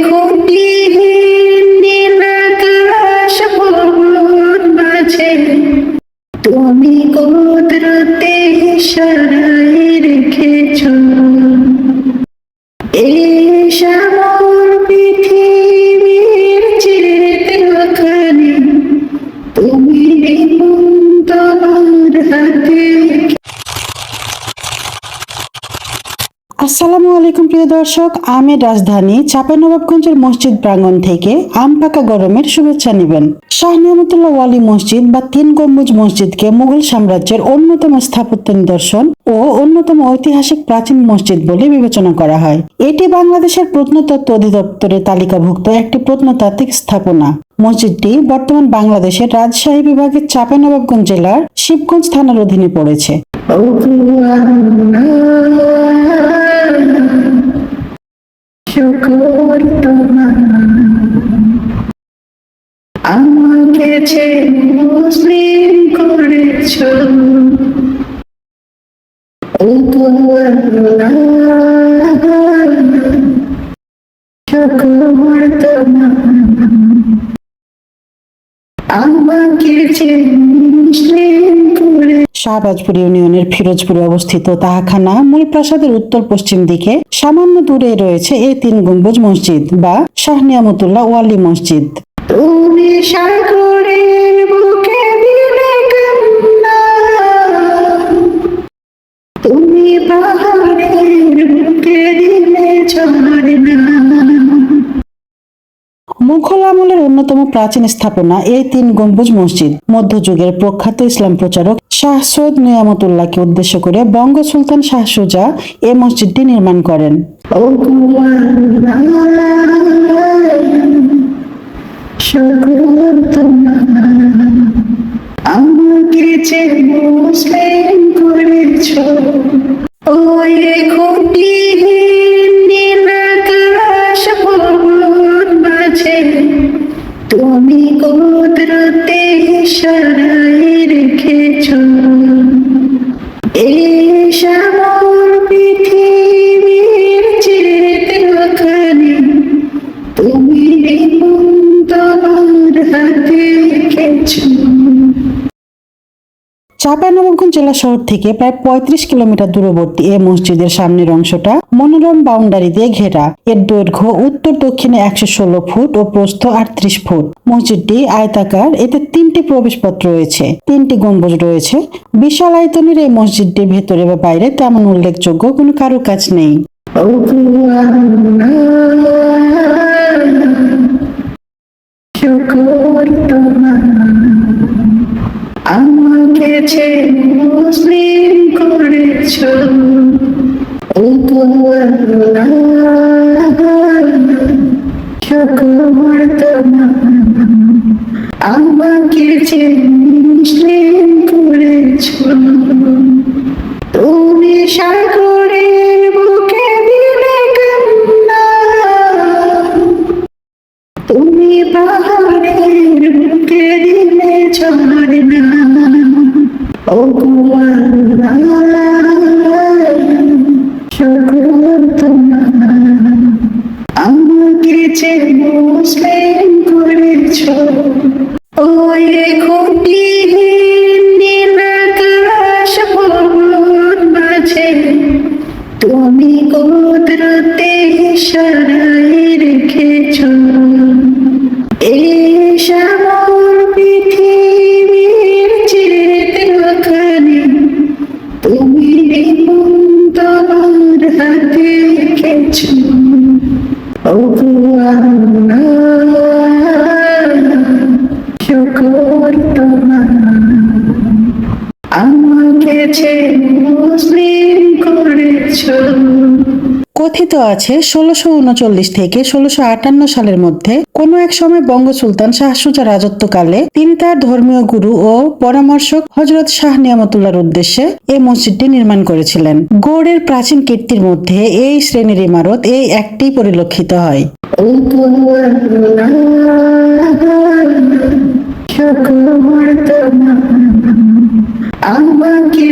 খুঁটিহীন আসসালামু আলাইকুম প্রিয় দর্শক, আমি রাজধানী চাঁপানবাবগঞ্জের মসজিদ প্রাঙ্গণ থেকে আমপাকা গরমের শুভেচ্ছা নেবেন। শাহ নিয়ামতুল্লাহ ওয়ালি মসজিদ বা তিন গম্বুজ মসজিদকে মুঘল সাম্রাজ্যের অন্যতম স্থাপত্য নিদর্শন ও অন্যতম ঐতিহাসিক প্রাচীন মসজিদ বলে বিবেচনা করা হয়। এটি বাংলাদেশের প্রত্নতত্ত্ব অধিদপ্তরের তালিকাভুক্ত একটি প্রত্নতাত্ত্বিক স্থাপনা। মসজিদটি বর্তমান বাংলাদেশের রাজশাহী বিভাগের চাঁপানবাবগঞ্জ জেলার শিবগঞ্জ থানার অধীনে পড়েছে। শাহবাজপুর ইউনিয়নের ফিরোজপুরে অবস্থিত তাহাখানা মূল প্রাসাদের উত্তর পশ্চিম দিকে সামান্য দূরে রয়েছে এই তিন গম্বুজ মসজিদ বা শাহ নিয়ামতুল্লাহ ওয়ালি মসজিদ। অন্যতম প্রাচীন স্থাপনা এই তিন গম্বুজ মসজিদ। মধ্যযুগের প্রখ্যাত ইসলাম প্রচারক শাহ সৈয়দ নিয়ামতুল্লাহকে উদ্দেশ্য করে বঙ্গ সুলতান শাহ সুজা এই মসজিদটি নির্মাণ করেন। আমাকে যে মুসলিম করেছ ওই সরাই রেখেছ। এই শ্যামল পৃথিবীর চিত্রখানি তুমি তোমার হাতে রেখেছো। চাঁপাইনবাবগঞ্জ জেলা শহর থেকে প্রায় পঁয়ত্রিশ কিলোমিটার দূরবর্তী এ মসজিদের সামনের অংশটা মনোরম বাউন্ডারি দিয়ে ঘেরা। এর দৈর্ঘ্য উত্তর দক্ষিণে একশো ষোলো ফুট ও প্রস্থ আটত্রিশ ফুট। মসজিদটি আয়তাকার, এতে তিনটি প্রবেশপথ রয়েছে, তিনটি গম্বুজ রয়েছে। বিশাল আয়তনের এই মসজিদটির ভেতরে বা বাইরে তেমন উল্লেখযোগ্য কোনো কারুকাজ নেই। আমাকে যে মুসলিম করেছ আমাকে যে মুসলিম করেছ, তুমি সাগরের বুকে দিলে কান্না, তুমি পাহাড়ের বুকে দিলে তোমার আমাকে যে মুসলিম করেছ আমাকে যে মুসলিম করেছ কথিত আছে, ষোলোশো উনচল্লিশ থেকে ষোলোশো আটান্ন সালের মধ্যে কোনো এক সময় বঙ্গ সুলতান শাহ সুজা রাজত্বকালে তিনি তার ধর্মীয় গুরু ও পরামর্শক হজরত শাহ নিয়ামতুল্লাহর উদ্দেশ্যে এই মসজিদটি নির্মাণ করেছিলেন। গৌড়ের প্রাচীন কীর্তির মধ্যে এই শ্রেণির ইমারত এই একটি পরিলক্ষিত হয়। আমাকে